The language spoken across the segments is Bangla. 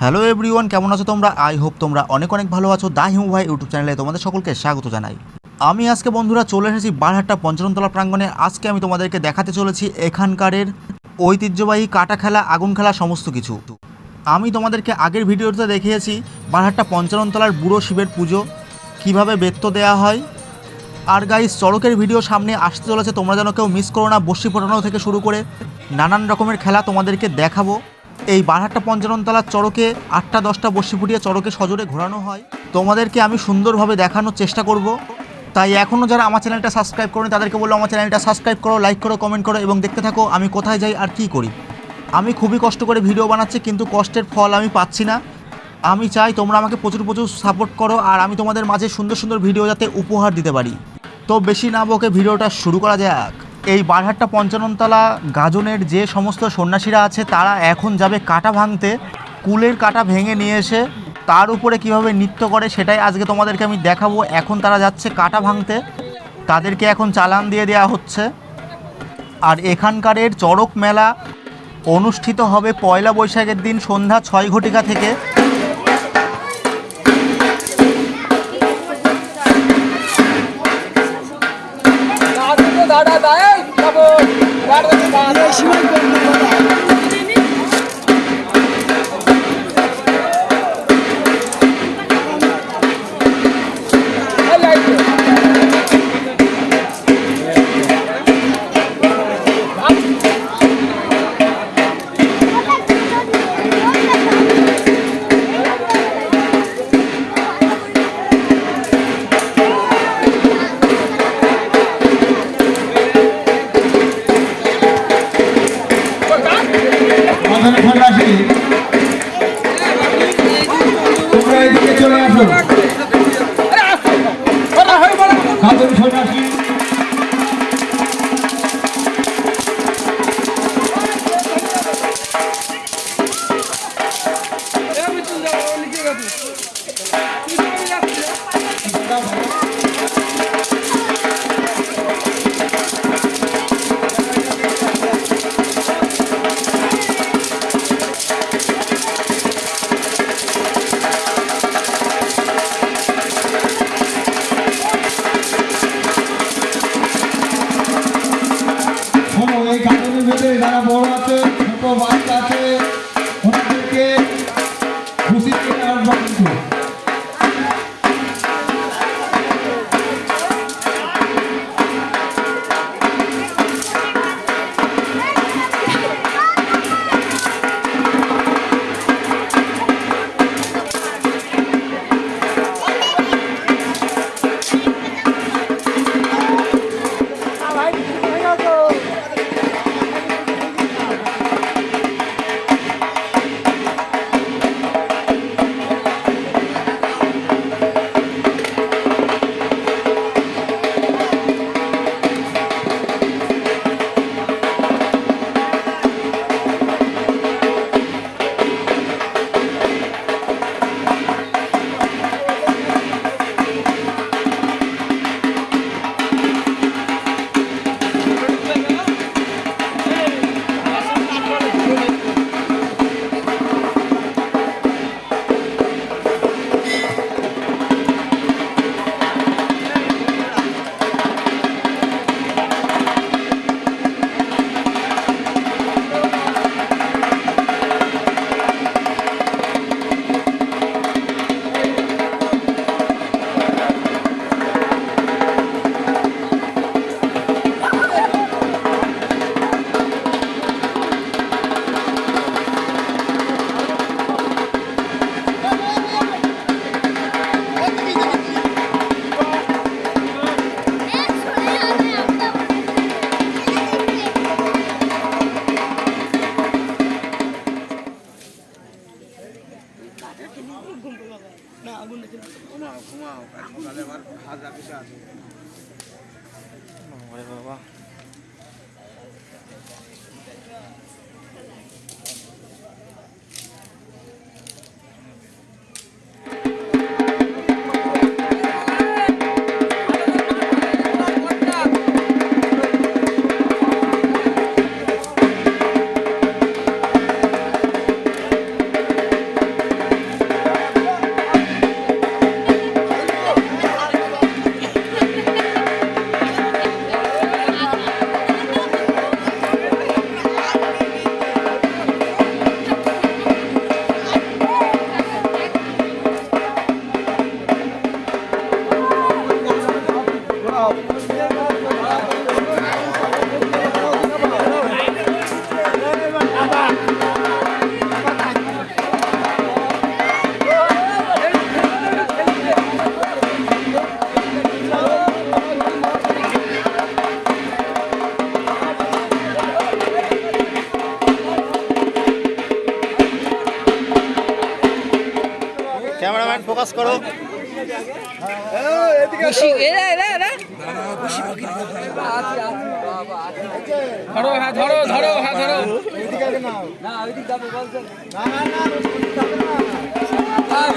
হ্যালো এভরিওয়ান কেমন আছো তোমরা? আই হোপ তোমরা অনেক অনেক ভালো আছো। দা হিমু ভাই ইউটিউব চ্যানেলে তোমাদের সকলকে স্বাগত জানাই। আমি আজকে বন্ধুরা চলে এসেছি বারহাট্টা পঞ্চরণতলা প্রাঙ্গণে। আজকে আমি তোমাদেরকে দেখাতে চলেছি এখানকারের ঐতিহ্যবাহী কাটা খেলা, আগুন খেলা সমস্ত কিছু। আমি তোমাদেরকে আগের ভিডিওতে দেখিয়েছি বারহাট্টা পঞ্চাননতলার বুড়ো শিবের পুজো। কীভাবে বেত্ত দেওয়া হয় আর গাইস চড়কের ভিডিও সামনে আসতে চলেছে। তোমরা যেন কেউ মিস করো না, বসি ফোটানো থেকে শুরু করে নানান রকমের খেলা তোমাদেরকে দেখাবো। এই বারহাট্টা পঞ্চাননতলার চড়কে আটটা দশটা বসি ফুটিয়ে চড়কে সজোরে ঘোরানো হয়। তোমাদেরকে আমি সুন্দরভাবে দেখানোর চেষ্টা করব। তাই এখনও যারা আমার চ্যানেলটা সাবস্ক্রাইব করোনি, তাদেরকে বলল, আমার চ্যানেলটা সাবস্ক্রাইব করো লাইক করো কমেন্ট করো এবং দেখতে থাকো আমি কোথায় যাই আর কী করি। আমি খুবই কষ্ট করে ভিডিও বানাচ্ছি, কিন্তু কষ্টের ফল আমি পাচ্ছি না। আমি চাই তোমরা আমাকে প্রচুর প্রচুর সাপোর্ট করো আর আমি তোমাদের মাঝে সুন্দর সুন্দর ভিডিও যাতে উপহার দিতে পারি। তো বেশি না বকে ভিডিওটা শুরু করা যাক। এই বারহাট্টা পঞ্চাননতলা গাজনের যে সমস্ত সন্ন্যাসীরা আছে, তারা এখন যাবে কাটা ভাঙতে। কুলের কাটা ভেঙে নিয়ে এসে তার উপরে কীভাবে নৃত্য করে সেটাই আজকে তোমাদেরকে আমি দেখাবো। এখন তারা যাচ্ছে কাটা ভাঙতে। তাদেরকে এখন চালান দিয়ে দেওয়া হচ্ছে। আর এখানকারের চড়ক মেলা অনুষ্ঠিত হবে পয়লা বৈশাখের দিন সন্ধ্যা ছয় ঘটিকা থেকে। দাদা দায় খাতুন সন্ন্যাসী না আগুন নাকি ঘুমাও। ঘুমাও সকালে আমার ভাজা কিছু আছে বাবা। স্টার্ট ফোকাস করো। ধরো হ্যাঁ ধরো ধরো হ্যাঁ ধরো। হয়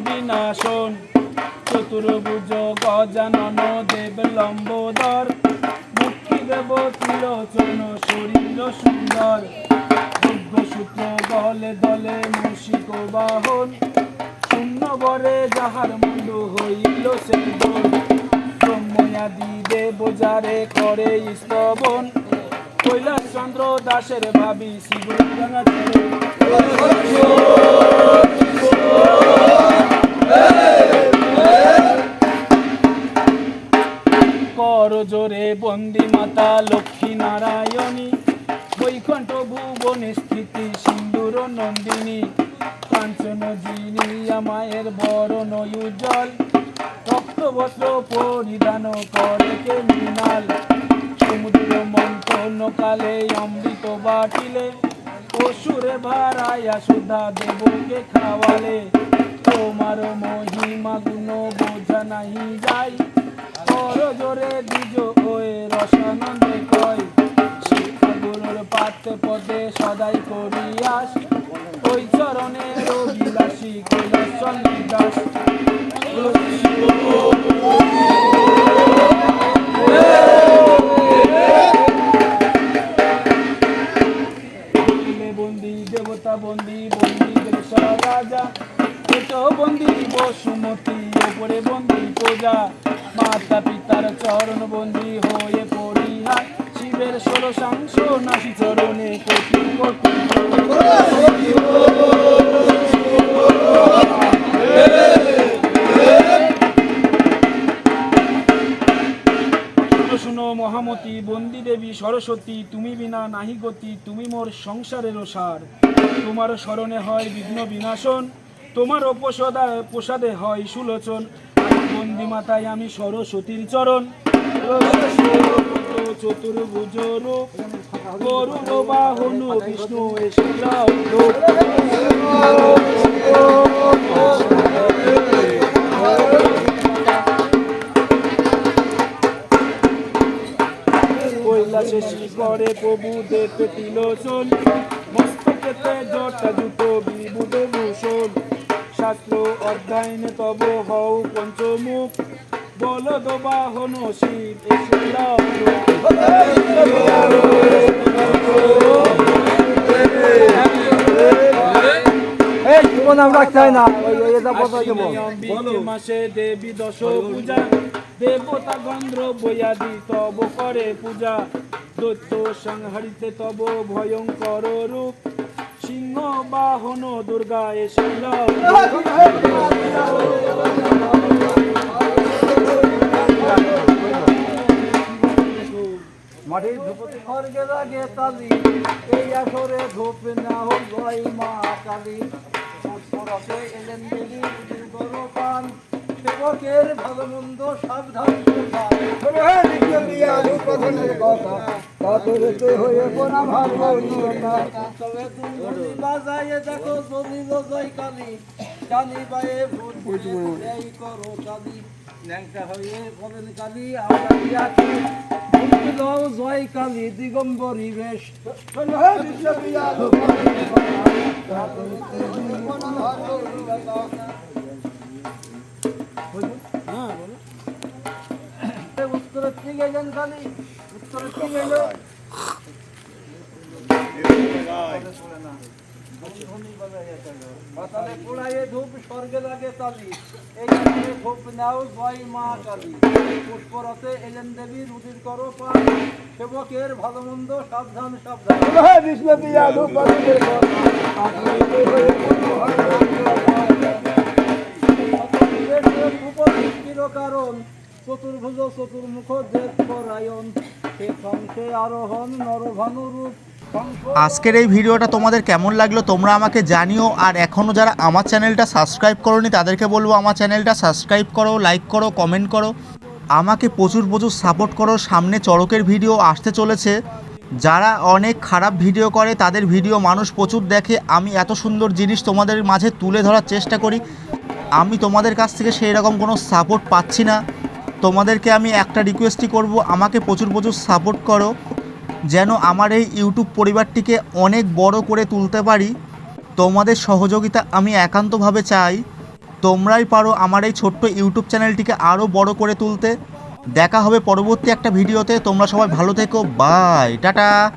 বিনাশন চতুর্ভুজ গজানন, দেব লম্বোদর, মুক্তি দেব ত্রিলোচন শরীর সুন্দর। সূত্র দলে দলে মুশিক বাহন শূন্য বরে যাহার মুন্ড হইল সে ব্রহ্ময়াদি দেব যারে করে স্তবন কৈলাস চন্দ্র দাসের ভাবি শিব জোরে বন্দি মাতা লক্ষ্মী নারায়ণী। বৈকুণ্ঠ ভুবনে স্থিতি সিন্দুর নন্দিনী। কাঞ্চন জিনী মায়ের বরণ উজ্জ্বল। রক্ত বস্ত্র পরিধান করে কে মৃণাল সমুদ্র মন্থন কালে অমৃত বাটিলে। অসুরে ভারাইয়া সুধা দেবকে খাওয়ালে। তোমার মহিমা গুণ বোঝা নাহি যায়। কর জোরে দ্বিজ ওয়ে রসানন্দে কয় শিক্ষা গুরুর করিয়াস। ওই চরণে রবিলাসী কৈলাস চন্দ্রদাস দিলে বন্দি হয়ে পরিহার শিবের ষোলো সাংস নাসি চরণে কোটি কোটি শুনো মহামতি, বন্দি দেবী, সরস্বতী, তুমি বিনা নাহি গতি, তুমি মোর সংসারের সার তোমার স্মরণে হয় বিঘ্ন বিনাশন, তোমার প্রসাদা প্রসাদে হয় সুলোচন। বন্দি মাতায় আমি সরস্বতীর চরণ। চতুর্ভুজ রূপ গরুর বাহন বিষ্ণু এসে যাও কৈলাসে শিখরে প্রভু দেখতে তিলোচন মস্তকেতে জটা জুতো বিভূত ভূষণ শাস্ত্র অধ্যয়নে তব হও পঞ্চমুখ। বলদ বাহন মাসে দেবী দশ পূজা। দেবতা গন্ধ্র বৈয়াদি তব করে পূজা। দৈত্য সংহারিতে তব ভয়ঙ্কর রূপ। সিংহ বাহন দুর্গা এসে। মাটির ধূপতি খড়গে লাগে তালি। এই আসরে ধূপ না হোক জয় মা কালী। সরসে এলেন দেবী করো পান সেবকের ভালো মন্দ সাবধান ভালো বাজাইয়ে দেখো জলিল জয় কালী কালি পায়ে ভোট করো কালি। ন্যাংটা হয়ে বলেন কালি, আমরা দিয়াছি জয় কালী দিগম্বরী বেশ। উত্তরে কি গেলেন কালী? উত্তরে কি গেল? পাতালে পোড়াইয়ে ধূপ স্বর্গে লাগে তালি এইখানে ধূপ নাও জয় মা কালী। পুষ্পরতে এলেন দেবী রুদির করো পান সেবকের ভালো মন্দ সাবধান। সাবধান উপস্থিতির কারণ চতুর্ভুজ চতুর্মুখ দেব পরায়ণ সে সংশে আরোহণ নরভানু রূপ সংশয় আজকের এই ভিডিওটা তোমাদের কেমন লাগল তোমরা আমাকে জানিও। আর এখনও যারা আমার চ্যানেলটা সাবস্ক্রাইব করোনি, তাদেরকে বলব আমার চ্যানেলটা সাবস্ক্রাইব করো লাইক করো কমেন্ট করো। আমাকে প্রচুর প্রচুর সাপোর্ট করো। সামনে চড়কের ভিডিও আসতে চলেছে। যারা অনেক খারাপ ভিডিও করে, তাদের ভিডিও মানুষ প্রচুর দেখে। আমি এত সুন্দর জিনিস তোমাদের মাঝে তুলে ধরার চেষ্টা করি। আমি তোমাদের কাছ থেকে সেই রকম কোনো সাপোর্ট পাচ্ছি না। তোমাদেরকে আমি একটা রিকোয়েস্টই করব, আমাকে প্রচুর প্রচুর সাপোর্ট করো। যেন আমার এই ইউটিউব পরিবারটিকে অনেক বড় করে তুলতে পারি। তোমাদের সহযোগিতা আমি একান্তভাবে চাই। তোমরাই পারো আমার এই ছোট্ট ইউটিউব চ্যানেলটিকে আরও বড় করে তুলতে। দেখা হবে পরবর্তী একটা ভিডিওতে। তোমরা সবাই ভালো থেকো। বাই। টাটা।